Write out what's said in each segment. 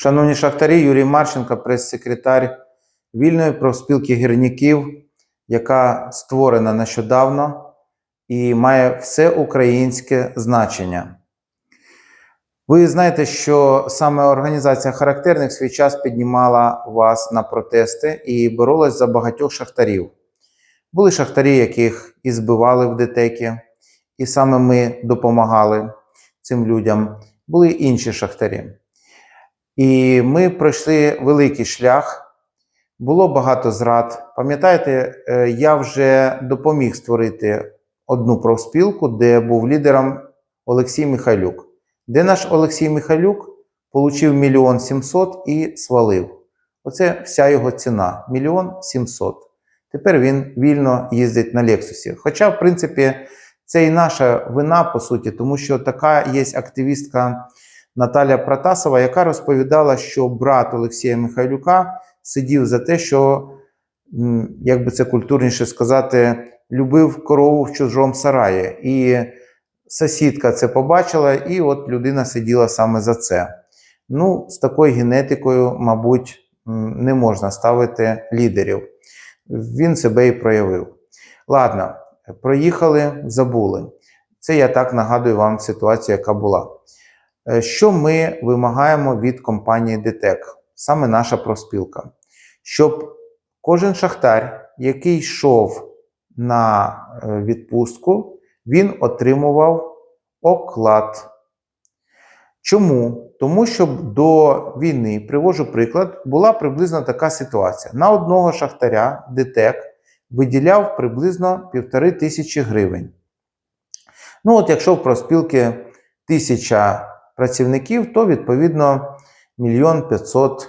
Шановні шахтарі, Юрій Марченко, прес-секретар вільної профспілки гірників, яка створена нещодавно і має всеукраїнське значення. Ви знаєте, що саме організація характерних свій час піднімала вас на протести і боролась за багатьох шахтарів. Були шахтарі, яких і збивали в ДТЕКі, і саме ми допомагали цим людям. Були інші шахтарі. І ми пройшли великий шлях. Було багато зрад. Пам'ятаєте, е, я вже допоміг створити одну профспілку, де був лідером Олексій Михайлюк. Де наш Олексій Михайлюк получив мільйон сімсот і свалив. Оце вся його ціна мільйон сімсот. Тепер він вільно їздить на Лексусі. Хоча, в принципі, це і наша вина, по суті, тому що така є активістка Наталя Протасова, яка розповідала, що брат Олексія Михайлюка сидів за те, що, як би це культурніше сказати, любив корову в чужому сараї. І сусідка це побачила, і от людина сиділа саме за це. Ну, з такою генетикою, мабуть, не можна ставити лідерів. Він себе і проявив. Ладно, проїхали, забули. Це я так нагадую вам ситуацію, яка була. Е, Що ми вимагаємо від компанії ДТЕК, саме наша профспілка? Щоб кожен шахтар, який йшов на е, відпустку, він отримував оклад. Чому? Тому що до війни, привожу приклад, була приблизно така ситуація. На одного шахтаря ДТЕК виділяв приблизно півтори тисячі гривень. Ну, от якщо в профспілки тисяча працівників, то відповідно мільйон п'ятсот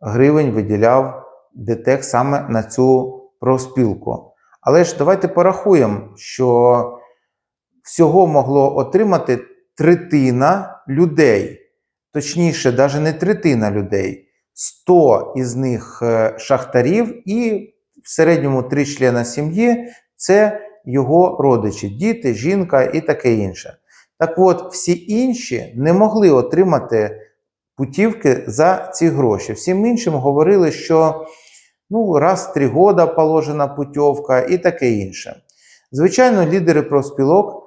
гривень виділяв ДТЕК саме на цю профспілку. Але ж давайте порахуємо, що всього могло отримати третина людей, точніше, навіть не третина людей, 100 із них е, шахтарів, і в середньому три члена сім'ї це його родичі, діти, жінка і таке інше. Так от, всі інші не могли отримати путівки за ці гроші. Всім іншим говорили, що ну, раз в три года положена путівка і таке інше. Звичайно, лідери профспілок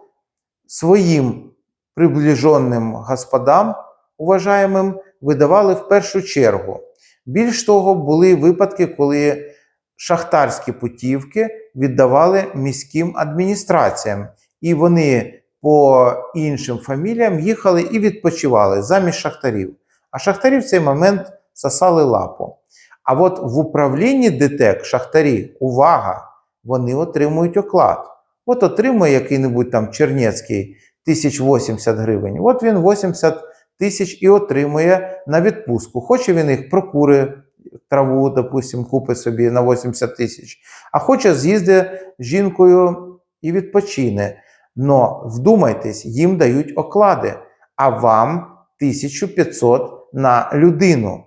своїм приближеним господам, уважаємим, видавали в першу чергу. Більш того, були випадки, коли шахтарські путівки віддавали міським адміністраціям, і вони по іншим фаміліям їхали і відпочивали замість шахтарів. А шахтарі в цей момент сосали лапу. А от в управлінні ДТЕК шахтарі, увага, вони отримують оклад. От отримує який-небудь там Чернецький 1080 гривень. От він 80 тисяч і отримує на відпустку. Хоче він їх прокури траву, допустим, купить собі на 80 тисяч, а хоче з'їздить з жінкою і відпочине. Но вдумайтесь, їм дають оклади, а вам 1500 на людину.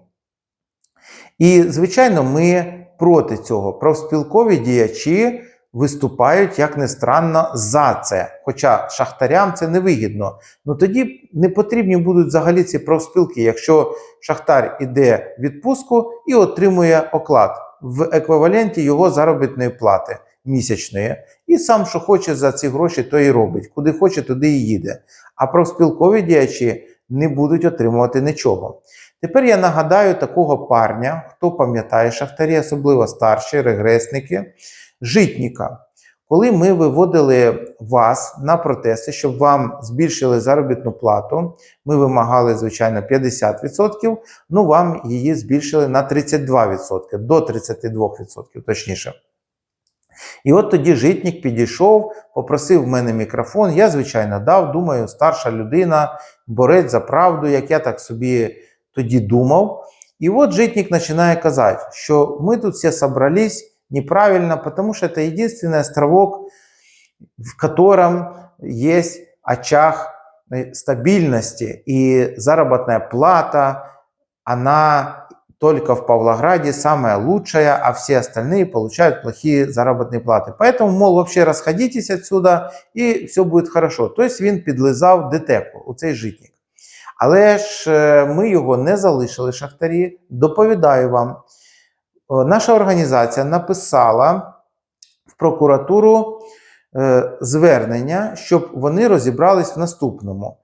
І, звичайно, ми проти цього. Профспілкові діячі виступають, як не странно, за це. Хоча шахтарям це не вигідно. Ну тоді не потрібні будуть взагалі ці профспілки, якщо шахтар іде в відпустку і отримує оклад в еквіваленті його заробітної плати місячної. І сам, що хоче за ці гроші, то і робить. Куди хоче, туди і їде. А профспілкові діячі не будуть отримувати нічого. Тепер я нагадаю такого парня, хто пам'ятає шахтарі, особливо старші регресники, житніка. Коли ми виводили вас на протести, щоб вам збільшили заробітну плату, ми вимагали, звичайно, 50%, ну вам її збільшили на 32%, до 32%, точніше. І от тоді житнік підійшов, попросив в мене мікрофон. Я, звичайно, дав. Думаю, старша людина, борець за правду, як я так собі тоді думав. І от житник починає казати, що ми тут всі собрались неправильно, потому что это единственный островок, в котором есть очаг э, стабильности. И заработная плата, она только в Павлограде самая лучшая, а все остальные получают плохие заработные платы. Поэтому, мол, вообще расходитесь отсюда, и все будет хорошо. То есть він підлизав детеку, у цей житник. Але ж е, ми його не залишили, шахтарі. Доповідаю вам, О, наша організація написала в прокуратуру е, звернення, щоб вони розібрались в наступному: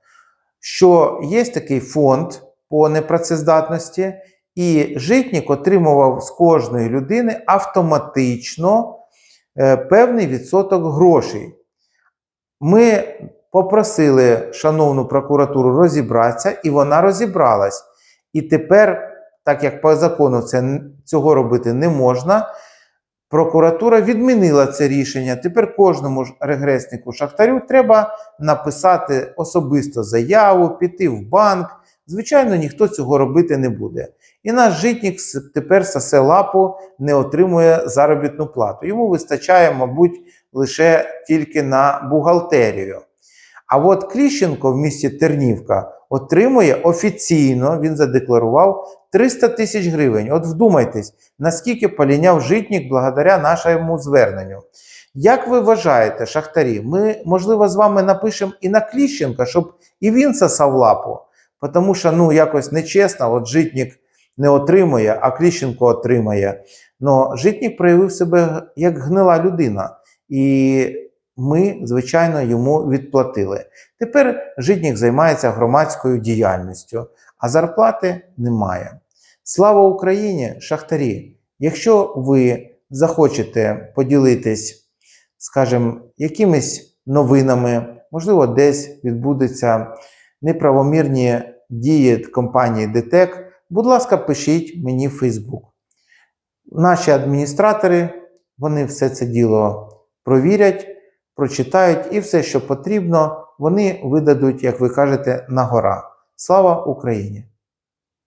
що є такий фонд по непрацездатності, і житнік отримував з кожної людини автоматично е, певний відсоток грошей. Ми попросили шановну прокуратуру розібратися, і вона розібралась. І тепер, так як по закону це, цього робити не можна, прокуратура відмінила це рішення. Тепер кожному регреснику шахтарю треба написати особисто заяву, піти в банк. Звичайно, ніхто цього робити не буде. І наш житник тепер сосе лапу не отримує заробітну плату. Йому вистачає, мабуть, лише тільки на бухгалтерію. А от Кліщенко в місті Тернівка отримує офіційно, він задекларував 300 тисяч гривень. От вдумайтесь, наскільки поліняв житник благодаря нашому зверненню. Як ви вважаєте, шахтарі, ми, можливо, з вами напишемо і на Кліщенка, щоб і він сосав лапу? Тому що ну, якось нечесно, от житник не отримує, а Кліщенко отримає. Но житник проявив себе як гнила людина. І ми, звичайно, йому відплатили. Тепер житник займається громадською діяльністю, а зарплати немає. Слава Україні, шахтарі! Якщо ви захочете поділитись, скажімо, якимись новинами, можливо, десь відбудуться неправомірні дії компанії ДТЕК, будь ласка, пишіть мені в Фейсбук. Наші адміністратори вони все це діло провірять, прочитають і все, що потрібно, вони видадуть, як ви кажете, на гора. Слава Україні!